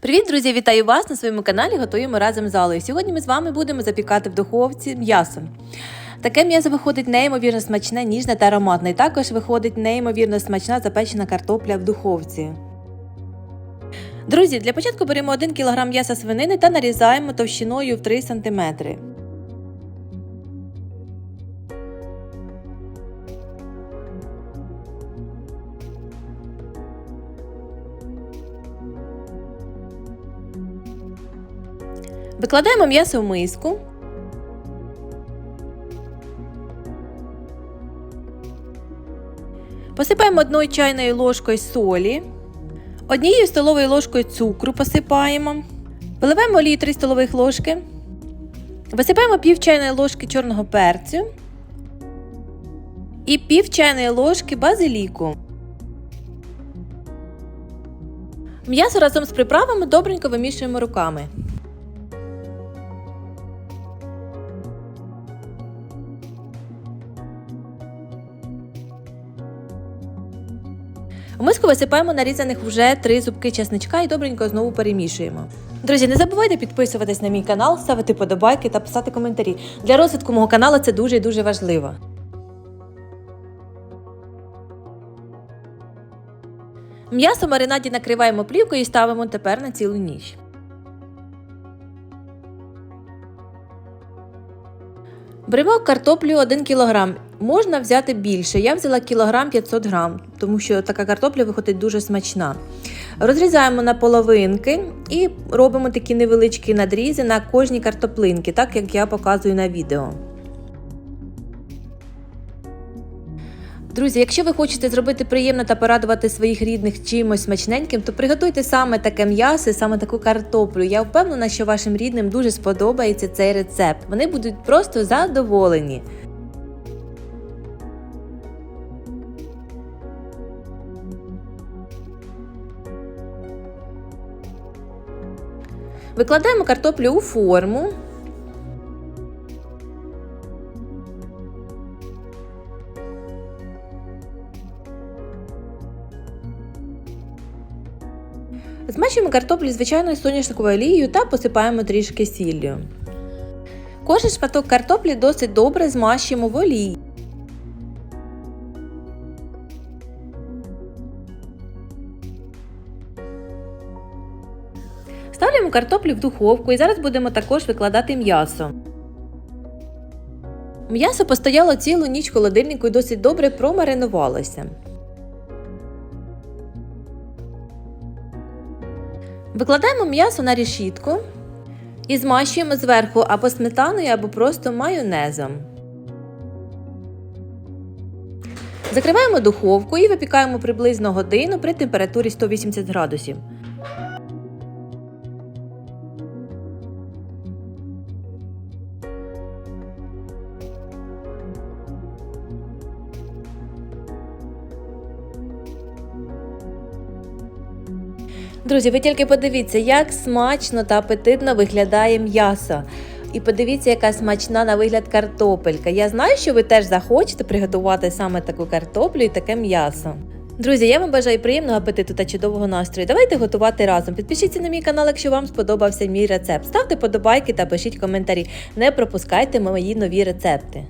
Привіт, друзі! Вітаю вас на своєму каналі. Готуємо разом з Алою. Сьогодні ми з вами будемо запікати в духовці м'ясо. Таке м'ясо виходить неймовірно смачне, ніжне та ароматне. І також виходить неймовірно смачна запечена картопля в духовці. Друзі, для початку беремо 1 кг м'яса свинини та нарізаємо товщиною в 3 см. Викладаємо м'ясо в миску. Посипаємо одною чайною ложкою солі, однією столовою ложкою цукру посипаємо, виливаємо олію 3 столових ложки, висипаємо пів чайної ложки чорного перцю і пів чайної ложки базиліку. М'ясо разом з приправами добренько вимішуємо руками. У миску висипаємо нарізаних вже три зубки чесничка і добренько знову перемішуємо. Друзі, не забувайте підписуватись на мій канал, ставити подобайки та писати коментарі. Для розвитку мого каналу це дуже і дуже важливо. М'ясо маринаді накриваємо плівкою і ставимо тепер на цілу ніч. Беремо картоплю 1 кг. Можна взяти більше. Я взяла кілограм 500 грам, тому що така картопля виходить дуже смачна. Розрізаємо на половинки і робимо такі невеличкі надрізи на кожній картоплинці, так як я показую на відео. Друзі, якщо ви хочете зробити приємно та порадувати своїх рідних чимось смачненьким, то приготуйте саме таке м'ясо, саме таку картоплю. Я впевнена, що вашим рідним дуже сподобається цей рецепт. Вони будуть просто задоволені. Викладаємо картоплю у форму. Змащуємо картоплю звичайною соняшниковою олією та посипаємо трішки сіллю. Кожен шматок картоплі досить добре змащуємо в олії. Ставляємо картоплю в духовку і зараз будемо також викладати м'ясо. М'ясо постояло цілу ніч в холодильнику і досить добре промаринувалося. Викладаємо м'ясо на решітку і змащуємо зверху або сметаною, або просто майонезом. Закриваємо духовку і випікаємо приблизно годину при температурі 180 градусів. Друзі, ви тільки подивіться, як смачно та апетитно виглядає м'ясо. І подивіться, яка смачна на вигляд картопелька. Я знаю, що ви теж захочете приготувати саме таку картоплю і таке м'ясо. Друзі, я вам бажаю приємного апетиту та чудового настрою. Давайте готувати разом. Підпишіться на мій канал, якщо вам сподобався мій рецепт. Ставте подобайки та пишіть коментарі. Не пропускайте мої нові рецепти.